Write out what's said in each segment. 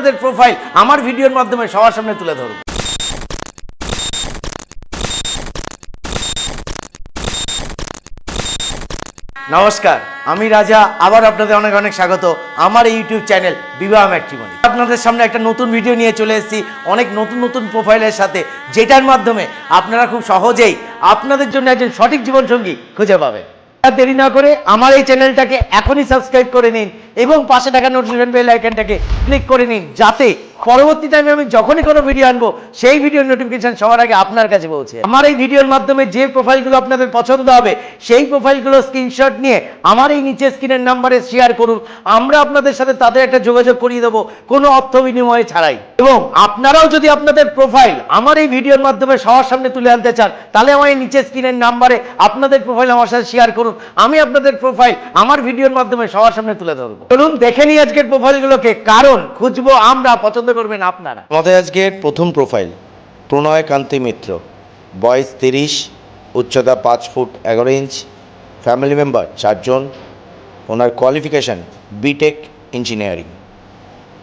আপনাদের প্রোফাইল আমার ভিডিওর মাধ্যমে সবার সামনে তুলে ধরব নমস্কার, আমি রাজা, আবার আপনাদের অনেক অনেক স্বাগত। আমার এই ইউটিউব চ্যানেল বিবাহ ম্যাট্রিমনি আপনাদের সামনে একটা নতুন ভিডিও নিয়ে চলে এসেছি। অনেক নতুন নতুন প্রোফাইলের সাথে, যেটার মাধ্যমে আপনারা খুব সহজেই আপনাদের জন্য একজন সঠিক জীবনসঙ্গী খুঁজে পাবেন। আর দেরি না করে আমার এই চ্যানেলটাকে এখনই সাবস্ক্রাইব করে নিন এবং পাশে থাকা নোটিফিকেশন বেল আইকনটাকে ক্লিক করে নিন যাতে পরবর্তী টাইমে আমি যখনই কোনো ভিডিও আনব, সেই ভিডিওর নোটিফিকেশন সবার আগে আপনার কাছে পৌঁছে। আমার এই ভিডিওর মাধ্যমে যে প্রোফাইলগুলো আপনাদের পছন্দ হবে, সেই প্রোফাইলগুলো স্ক্রিনশট নিয়ে আমার এই নিচে স্ক্রিনের নাম্বারে শেয়ার করুন। আমরা আপনাদের সাথে তাদের একটা যোগাযোগ করিয়ে দেবো, কোনো অর্থ বিনিময়ে ছাড়াই। এবং আপনারাও যদি আপনাদের প্রোফাইল আমার এই ভিডিওর মাধ্যমে সবার সামনে তুলে আনতে চান, তাহলে আমার এই নিচে স্ক্রিনের নাম্বারে আপনাদের প্রোফাইল আমার সাথে শেয়ার করুন। আমি আপনাদের প্রোফাইল আমার ভিডিওর মাধ্যমে সবার সামনে তুলে ধরবো। চলুন, দেখে নিই আজকের প্রোফাইলগুলোকে কারণ, খুঁজবো আমরা, পছন্দ করবেন আপনারা? আমাদের আজকের প্রথম প্রোফাইল প্রণয় কান্তি মিত্র। বয়স তিরিশ, উচ্চতা পাঁচ ফুট এগারো ইঞ্চ ফ্যামিলি মেম্বার চারজন। ওনার কোয়ালিফিকেশান বিটেক ইঞ্জিনিয়ারিং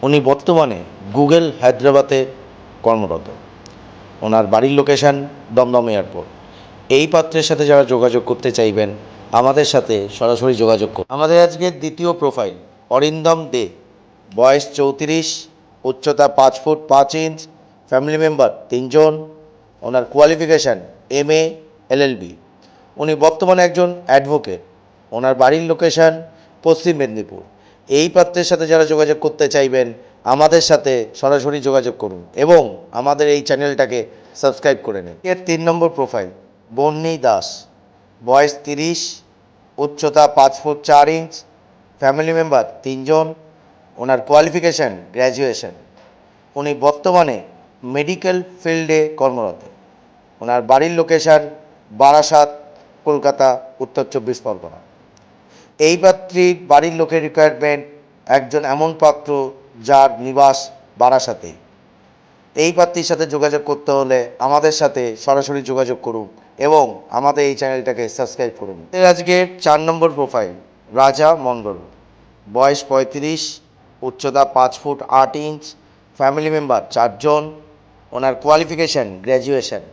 উনি বর্তমানে গুগল হায়দ্রাবাদে কর্মরত। ওনার বাড়ির লোকেশান দমদম এয়ারপোর্ট। এই পাত্রের সাথে যারা যোগাযোগ করতে চাইবেন, আমাদের সাথে সরাসরি যোগাযোগ করুন। আমাদের আজকের দ্বিতীয় প্রোফাইল অরিন্দম দে। বয়স চৌত্রিশ উচ্চতা পাঁচ ফুট পাঁচ ইঞ্চ ফ্যামিলি মেম্বার তিনজন, ওনার কোয়ালিফিকেশান এম এ এলএলবি উনি বর্তমানে একজন অ্যাডভোকেট ওনার বাড়ির লোকেশান পশ্চিম মেদিনীপুর। এই পাত্রের সাথে যারা যোগাযোগ করতে চাইবেন, আমাদের সাথে সরাসরি যোগাযোগ করুন এবং আমাদের এই চ্যানেলটাকে সাবস্ক্রাইব করে নিন। এর তিন নম্বর প্রোফাইল বন্নি দাস। বয়স তিরিশ, উচ্চতা পাঁচ ফুট চার ইঞ্চ ফ্যামিলি মেম্বার তিনজন ওনার কোয়ালিফিকেশান গ্র্যাজুয়েশন উনি বর্তমানে মেডিকেল ফিল্ডে কর্মরত। ওনার বাড়ির লোকেশান বারাসাত, কলকাতা, উত্তর চব্বিশ পরগনা। এই পাত্রীর বাড়ির লোকের রিকোয়ারমেন্ট একজন এমন পাত্র যার নিবাস বারাসাতে। এই পাত্রীর সাথে যোগাযোগ করতে হলে আমাদের সাথে সরাসরি যোগাযোগ করুন এবং আমাদের এই চ্যানেলটাকে সাবস্ক্রাইব করুন। আজকের চার নম্বর প্রোফাইল রাজা মণ্ডল। বয়স পঁয়ত্রিশ উচ্চতা পাঁচ ফুট আট ইঞ্চ ফ্যামিলি মেম্বার চারজন, ওনার কোয়ালিফিকেশান গ্র্যাজুয়েশান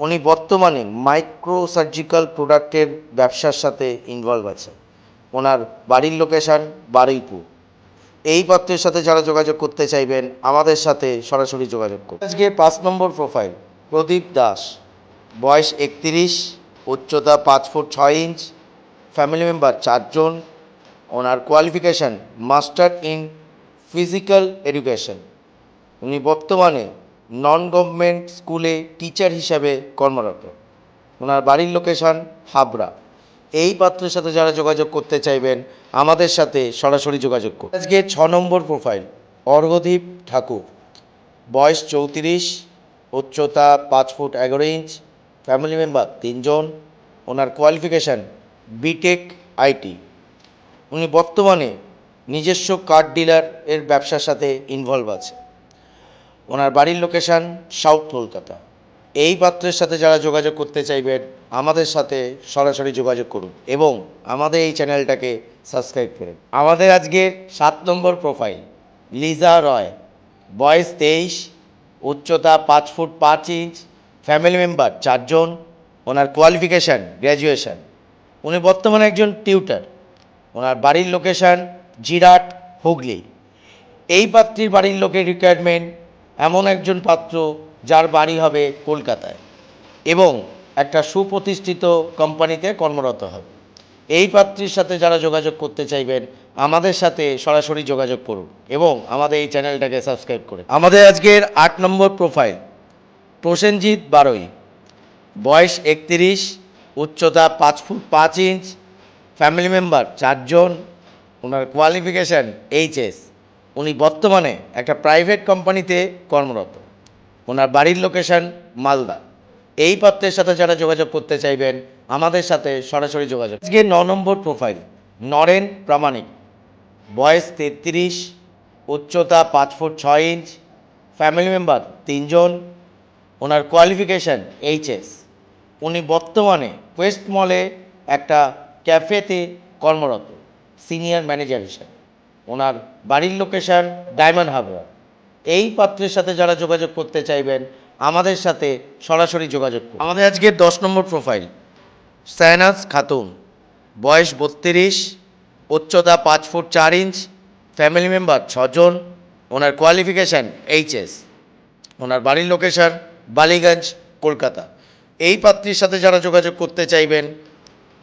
উনি বর্তমানে মাইক্রো সার্জিক্যাল প্রোডাক্টের ব্যবসার সাথে ইনভলভ আছে ওনার বাড়ির লোকেশান বারুইপুর। এই পাত্রের সাথে যারা যোগাযোগ করতে চাইবেন, আমাদের সাথে সরাসরি যোগাযোগ করুন। আজকে পাঁচ নম্বর প্রোফাইল প্রদীপ দাস। বয়স একত্রিশ, উচ্চতা পাঁচ ফুট ছয় ইঞ্চ ফ্যামিলি মেম্বার চারজন ওনার qualification master in physical education উনি বর্তমানে নন গভর্নমেন্ট স্কুলে টিচার হিসাবে কর্মরত। ওনার বাড়ির লোকেশন হাবড়া। এই পাত্রের সাথে যারা যোগাযোগ করতে চাইবেন, আমাদের সাথে সরাসরি যোগাযোগ করুন। আজকে ছ নম্বর প্রোফাইল অর্ঘদীপ ঠাকুর। বয়স চৌত্রিশ, উচ্চতা পাঁচ ফুট এগারো ইঞ্চ ফ্যামিলি মেম্বার তিনজন। ওনার কোয়ালিফিকেশান বিটেক আইটি উনি বর্তমানে নিজস্ব কার ডিলার এর ব্যবসার সাথে ইনভলভ আছে। ওনার বাড়ির লোকেশান সাউথ কলকাতা। এই পাত্রের সাথে যারা যোগাযোগ করতে চাইবেন, আমাদের সাথে সরাসরি যোগাযোগ করুন এবং আমাদের এই চ্যানেলটাকে সাবস্ক্রাইব করুন। আমাদের আজকে সাত নম্বর প্রোফাইল লিজা রয়। বয়স তেইশ, উচ্চতা পাঁচ ফুট পাঁচ ইঞ্চ ফ্যামিলি মেম্বার চারজন, ওনার কোয়ালিফিকেশান গ্র্যাজুয়েশন উনি বর্তমানে একজন টিউটার ওনার বাড়ির লোকেশান জিরাট, হুগলি। এই পাত্রীর বাড়ির লোকের রিকোয়ারমেন্ট এমন একজন পাত্র যার বাড়ি হবে কলকাতায় এবং একটা সুপ্রতিষ্ঠিত কোম্পানিতে কর্মরত হবে। এই পাত্রীর সাথে যারা যোগাযোগ করতে চাইবেন, আমাদের সাথে সরাসরি যোগাযোগ করুন এবং আমাদের এই চ্যানেলটাকে সাবস্ক্রাইব করে। আমাদের আজকের আট নম্বর প্রোফাইল প্রসেনজিৎ বারোই। বয়স একত্রিশ, উচ্চতা পাঁচ ফুট পাঁচ ইঞ্চ ফ্যামিলি মেম্বার চারজন, ওনার কোয়ালিফিকেশান এইচএস উনি বর্তমানে একটা প্রাইভেট কোম্পানিতে কর্মরত। ওনার বাড়ির লোকেশান মালদা। এই পাত্রের সাথে যারা যোগাযোগ করতে চাইবেন, আমাদের সাথে সরাসরি যোগাযোগ। আজকে ন নম্বর প্রোফাইল নরেন প্রামাণিক। বয়স তেত্রিশ, উচ্চতা পাঁচ ফুট ছয় ইঞ্চ। ফ্যামিলি মেম্বার তিনজন। ওনার কোয়ালিফিকেশান এইচএস উনি বর্তমানে ওয়েস্ট মলে একটা ক্যাফেতে কর্মরত, সিনিয়র ম্যানেজার হিসেবে। ওনার বাড়ির লোকেশান ডায়মন্ড হাবড়া এই পাত্রের সাথে যারা যোগাযোগ করতে চাইবেন, আমাদের সাথে সরাসরি যোগাযোগ করুন। আমাদের আজকে দশ নম্বর প্রোফাইল সায়নাজ খাতুন। বয়স বত্রিশ, উচ্চতা পাঁচ ফুট চার ইঞ্চ ফ্যামিলি মেম্বার ছজন ওনার কোয়ালিফিকেশান এইচএস ওনার বাড়ির লোকেশান বালিগঞ্জ, কলকাতা। এই পাত্রীর সাথে যারা যোগাযোগ করতে চাইবেন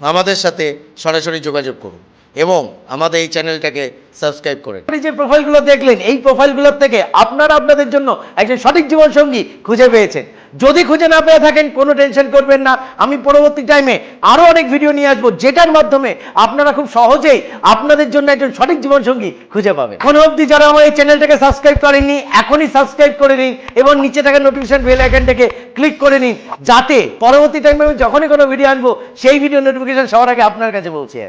আমাদের সাথে সরাসরি যোগাযোগ করুন এবং আমাদের এই চ্যানেলটাকে সাবস্ক্রাইব করে আপনি যে প্রোফাইলগুলো দেখলেন, এই প্রোফাইলগুলোর থেকে আপনারা আপনাদের জন্য একজন সঠিক জীবনসঙ্গী খুঁজে পেয়েছেন। যদি খুঁজে না পেয়ে থাকেন, কোনো টেনশন করবেন না। আমি পরবর্তী টাইমে আরও অনেক ভিডিও নিয়ে আসব, যেটার মাধ্যমে আপনারা খুব সহজেই আপনাদের জন্য একজন সঠিক জীবনসঙ্গী খুঁজে পাবেন। কোনো অবধি যারা আমার এই চ্যানেলটাকে সাবস্ক্রাইব করেননি, এখনই সাবস্ক্রাইব করে নিন এবং নিচে থাকা নোটিফিকেশন বেল আইকনটাকে ক্লিক করে নিন, যাতে পরবর্তী টাইমে আমি যখনই কোনো ভিডিও আনব, সেই ভিডিও নোটিফিকেশন সবার আগে আপনার কাছে পৌঁছে